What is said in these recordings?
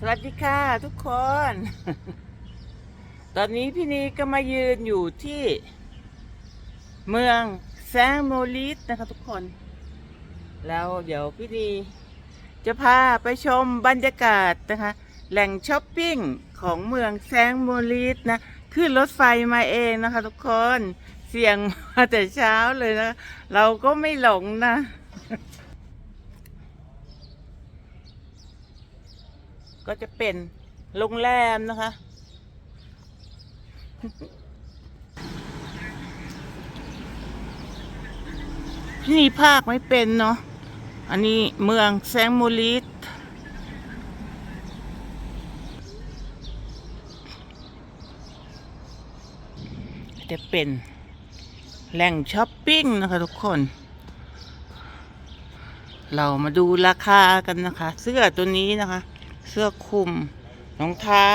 สวัสดีค่ะทุกคน ตอนนี้พี่นีก็มายืนอยู่ที่ เมืองแซงโมลิสนะคะทุกคน แล้วเดี๋ยวพี่นีจะพาไปชมบรรยากาศนะคะ แหล่งช้อปปิ้งของเมืองแซงโมลิสนะขึ้นรถไฟมาเองนะคะ ทุกคนเสียงมาแต่เช้าเลยนะ เราก็ไม่หลงนะ ก็จะเป็นโรงแรมนะคะ นี่ภาคไม่เป็นเนาะ อันนี้เมืองแซงโมลิสจะเป็นแหล่งช้อปปิ้งนะคะทุกคน เรามาดูราคากันนะคะ เสื้อตัวนี้นะคะ เสื้อคลุมรองเท้า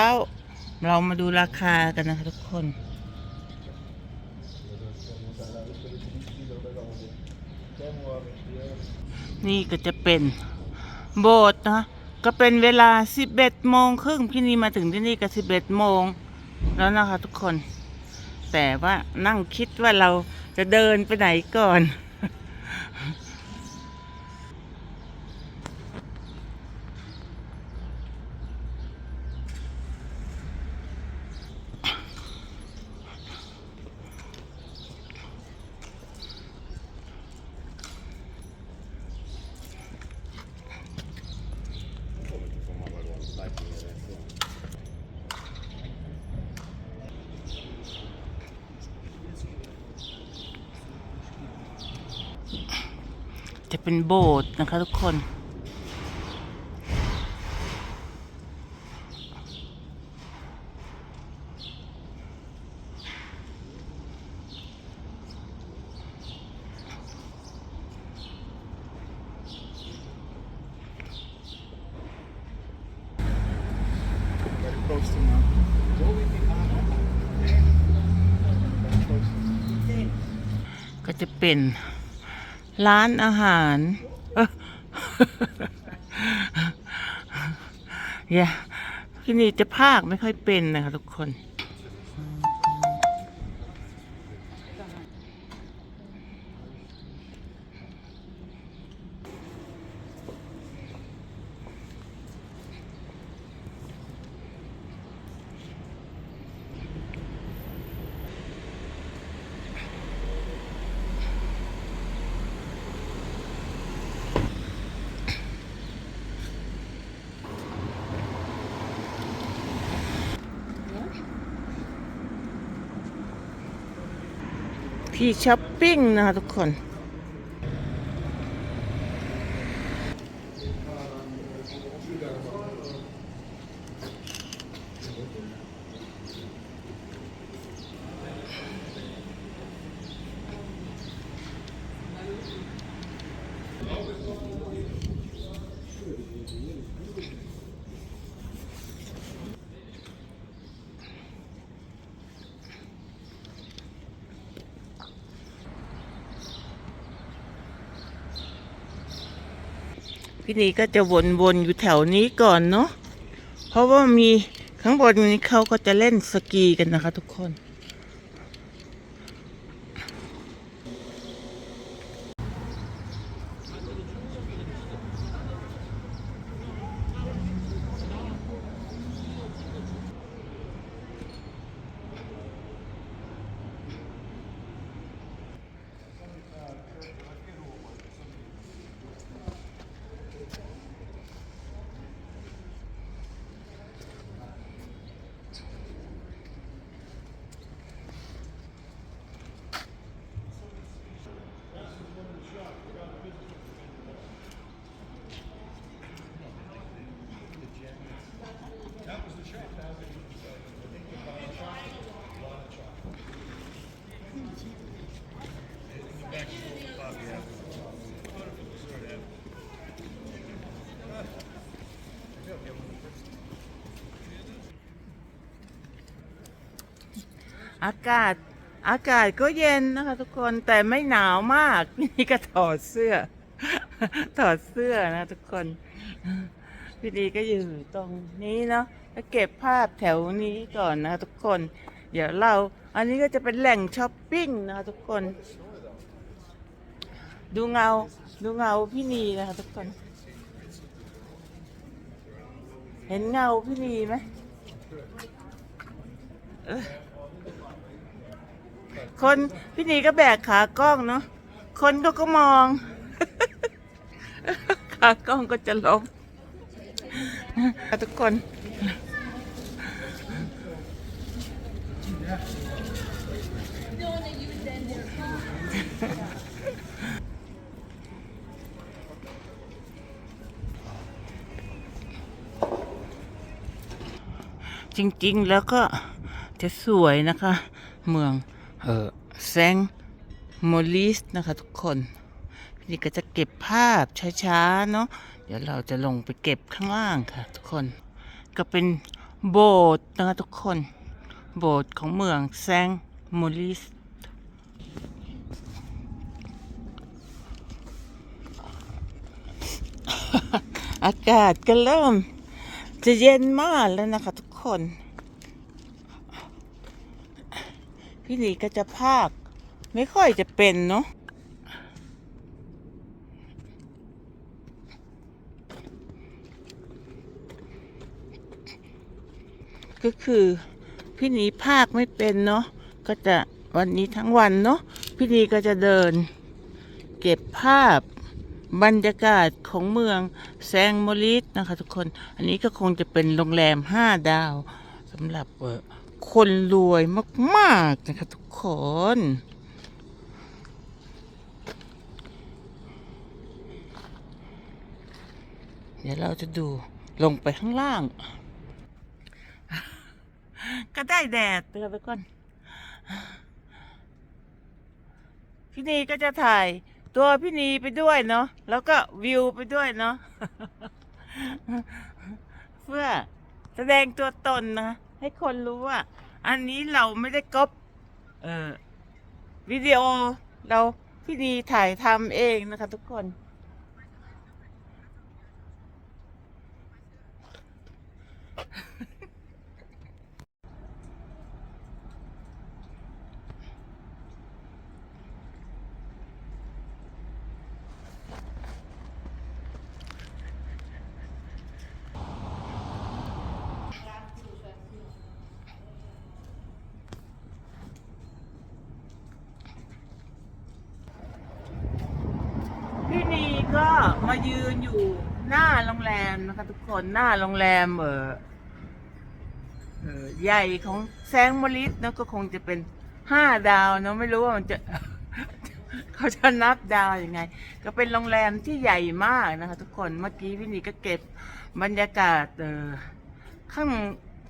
เรามาดูราคากันนะคะทุกคน นี่ก็จะเป็นโบสถ์นะก็เป็นเวลา 11โมงครึ่งพี่นีมาถึงที่นี่ก็ 11โมงแล้วนะคะทุกคน แต่ว่านั่งคิดว่าเราจะเดินไปไหนก่อน จะเป็นโบสถ์นะคะทุกคน ก็จะเป็น ร้านอาหารเอ้ออย่าที่นี่จะภาคไม่ค่อยเป็นนะคะทุกคน ที่ช้อปปิ้งนะคะทุกคน พี่นีก็จะวนๆอยู่แถวนี้ก่อนเนาะเพราะว่ามีข้างบนนี้เขาก็จะเล่นสกีกันนะคะทุกคน อากาศอากาศก็เย็นนะคะ ทุกคนแต่ไม่หนาวมาก นี่ก็ถอดเสื้อ ถอดเสื้อนะทุกคนพี่ดีก็อยู่ตรงนี้เนาะแล้วเก็บภาพแถวนี้ก่อนนะทุกคน เดี๋ยวเรา อันนี้ก็จะเป็นแหล่งช้อปปิ้งนะคะทุกคน ดูเงา ดูเงาพี่นีนะคะทุกคน เห็นเงาพี่นีไหม คนพี่นีก็แบกขากล้องเนาะคนก็ก็มอง ขากล้องก็จะล้มทุกคนจริงๆแล้วก็จะสวยนะคะ เมือง เออแซงโมลิสนะคะทุกคนนี่ก็จะเก็บภาพช้าๆเนาะเดี๋ยวเราจะลงไปเก็บข้างล่างค่ะ ทุกคน ก็เป็นโบสถ์นะคะทุกคน โบสถ์ของเมืองแซงโมลิสอากาศก็เริ่มจะเย็นมากแล้วนะคะทุกคน พี่หนีก็จะพากไม่ค่อยจะเป็นเนาะก็คือพี่หนีภาคไม่เป็นเนาะก็จะวันนี้ทั้งวันเนาะพี่หนีก็จะเดิน เก็บภาพบรรยากาศของเมืองแซงโมลิสนะคะทุกคน อันนี้ก็คงจะเป็นโรงแรมห้าดาวสำหรับเออ คนรวยมากๆนะคะทุกคน เดี๋ยวเราจะดูลงไปข้างล่าง ก็ได้แดดเตือนไปก่อน พี่นีก็จะถ่ายตัวพี่นีไปด้วยเนาะ แล้วก็วิวไปด้วยเนาะ เพื่อแสดงตัวตนนะ ให้คนรู้ว่า อันนี้เราไม่ได้ก๊อปเอ่อวิดีโอเราพี่ดีถ่ายทำเองนะคะทุกคนีก็ มายืนอยู่หน้าโรงแรมนะคะทุกคนหน้าโรงแรมเออเออใหญ่ของแซงมอลิสเนอะก็คงจะเป็นห้าดาวเนอะไม่รู้ว่ามันจะ เขาจะนับดาวยังไง ก็เป็นโรงแรมที่ใหญ่มากนะคะ ทุกคนเมื่อกี้พี่นีก็เก็บบรรยากาศเออข้าง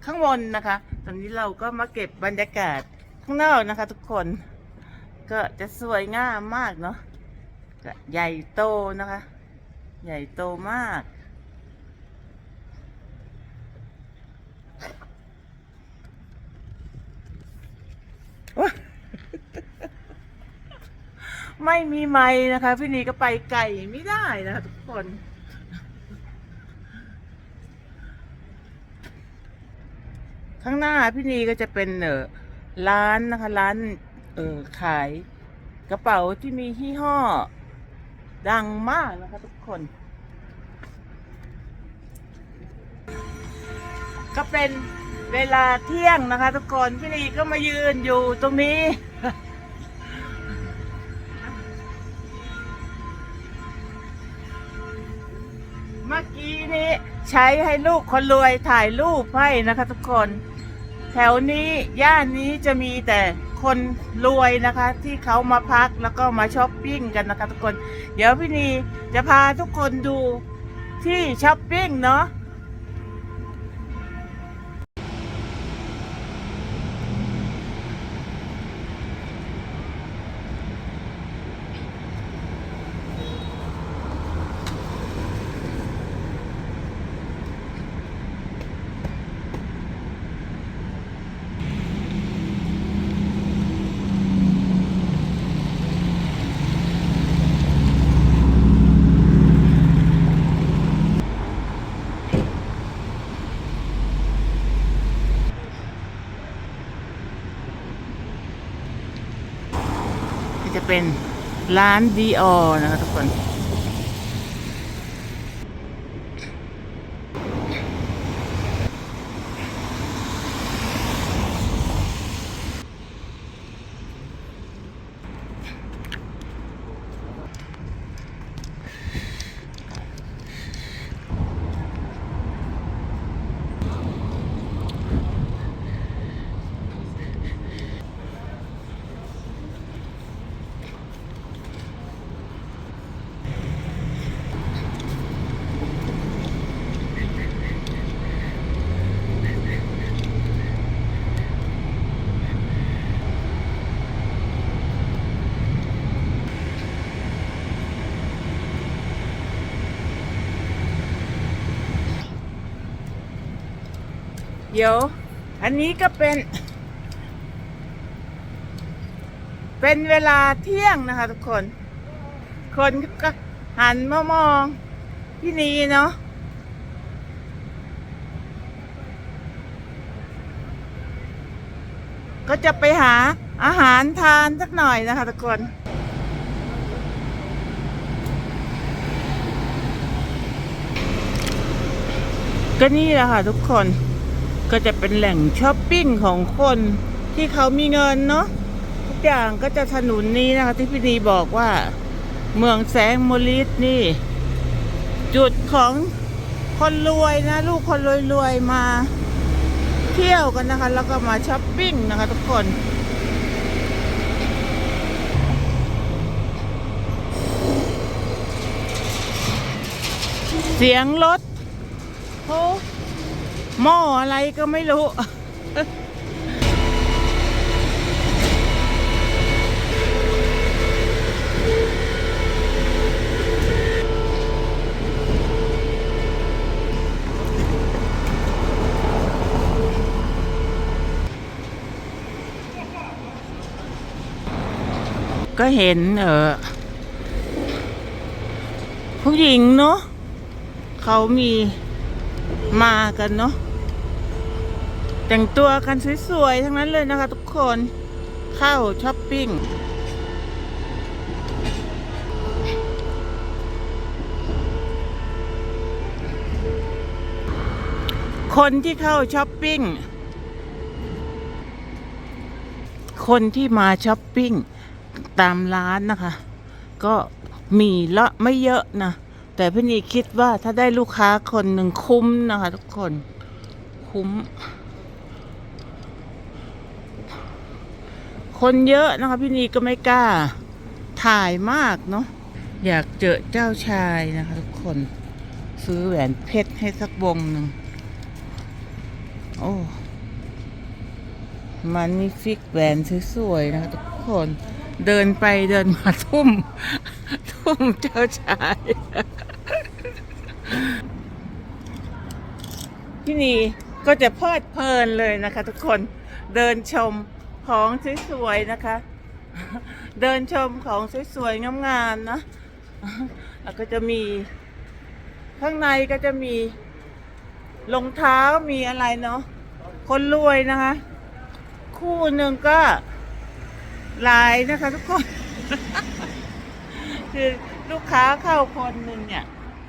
ข้างบนนะคะ ตอนนี้เราก็มาเก็บบรรยากาศข้างนอกนะคะ ทุกคน ก็จะสวยงามมากเนาะก็ใหญ่โตนะคะ ใหญ่โตมาก ไม่มีไม้นะคะ พี่นีก็ไปไกลไม่ได้นะคะทุกคนข้างหน้าพี่นีก็จะเป็นเออร้านนะคะ ร้านเออขายกระเป๋าที่มียี่ห้อ ดังมากนะคะทุกคน ก็เป็นเวลาเที่ยงนะคะ ทุกคน พี่ลีก็มายืนอยู่ตรงนี้ เมื่อกี้นี้ใช้ให้ลูกคนรวยถ่ายรูปให้นะคะทุกคน แถวนี้ย่านนี้จะมีแต่ คนรวยนะคะ ที่เขามาพักแล้วก็มาช้อปปิ้งกันนะคะทุกคน เดี๋ยวพี่นีจะพาทุกคนดูที่ช้อปปิ้งเนาะ จะเป็นร้านดีออนะคะทุกคน เดี๋ยว อันนี้ก็เป็น เป็นเวลาเที่ยงนะคะทุกคน คนก็หันมามองพี่นีเนาะก็จะไปหาอาหารทานสักหน่อยนะคะทุกคนก็นี่แหละค่ะทุกคน ก็จะเป็นแหล่งช้อปปิ้งของคนที่เขามีเงินเนาะทุกอย่างก็จะถนนนี้นะคะ ที่พี่นีบอกว่า เมืองแสงโมลิสนี่ จุดของคนรวยนะ ลูกคนรวยๆมาเที่ยวกันนะคะ แล้วก็มาช้อปปิ้งนะคะ ทุกคนเสียงรถโอ้ หม้ออะไรก็ไม่รู้ ก็เห็นเออผู้หญิงเนาะเขามีมากันเนาะ แต่งตัวกันสวยๆ ทั้งนั้นเลยนะคะทุกคนเข้าช้อปปิ้งคนที่เข้าช้อปปิ้ง คนที่มาช้อปปิ้ง ตามร้านนะคะ ก็มีละไม่เยอะนะ แต่พี่นีคิดว่าถ้าได้ลูกค้าคนหนึ่งคุ้มนะคะทุกคนคุ้ม คนเยอะนะคะพี่นีก็ไม่กล้าถ่ายมากเนาะอยากเจอเจ้าชายนะคะทุกคนซื้อแหวนเพชรให้สักวงหนึ่งโอ้มันมีฟิกแหวนสวยๆนะคะทุกคนเดินไปเดินมาทุ่ม ทุ่มเจ้าชาย ที่นี่ก็จะเพลิดเพลินเลยนะคะทุกคนเดินชม ของสวยๆนะคะ เดินชมของสวยๆงามๆนะแล้วก็จะมีข้างในก็จะมีรองเท้ามีอะไรเนาะคนรวยนะคะ คู่หนึ่งก็หลายนะคะ ทุกคน คือลูกค้าเข้าคนหนึ่งเนี่ย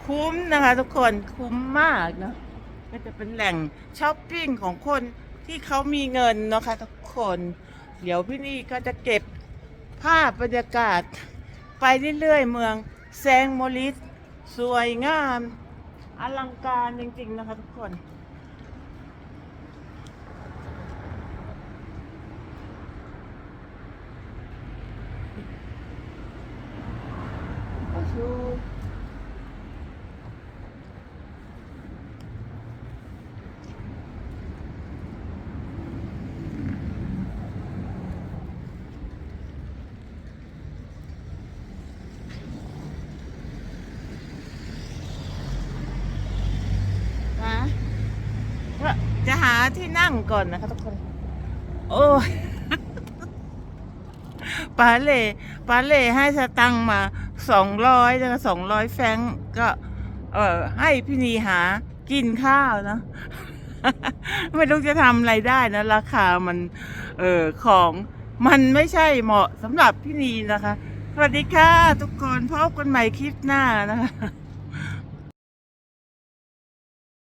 คุ้มนะคะ ทุกคนคุ้มมากเนอะก็จะเป็นแหล่งช้อปปิ้งของคนที่เขามีเงินเนาะคะทุก คน เดี๋ยวพี่นี่ก็จะเก็บภาพบรรยากาศ ไปเรื่อยๆเมืองแซงโมลิสสวยงาม อลังการจริงๆนะคะทุกคนนะก็จะ หาที่นั่งก่อนนะคะทุกคน โอ้ปาเล่ปาเล่ให้สตังมาสองร้อยนะคะสองร้อยแฟงก์ก็ เออให้พี่นีหากินข้าวนะไม่รู้จะทำอะไรได้นะ ราคามัน เออของมันไม่ใช่เหมาะสำหรับพี่นีนะคะ สวัสดีค่ะทุกคนพบกันใหม่คลิปหน้านะคะ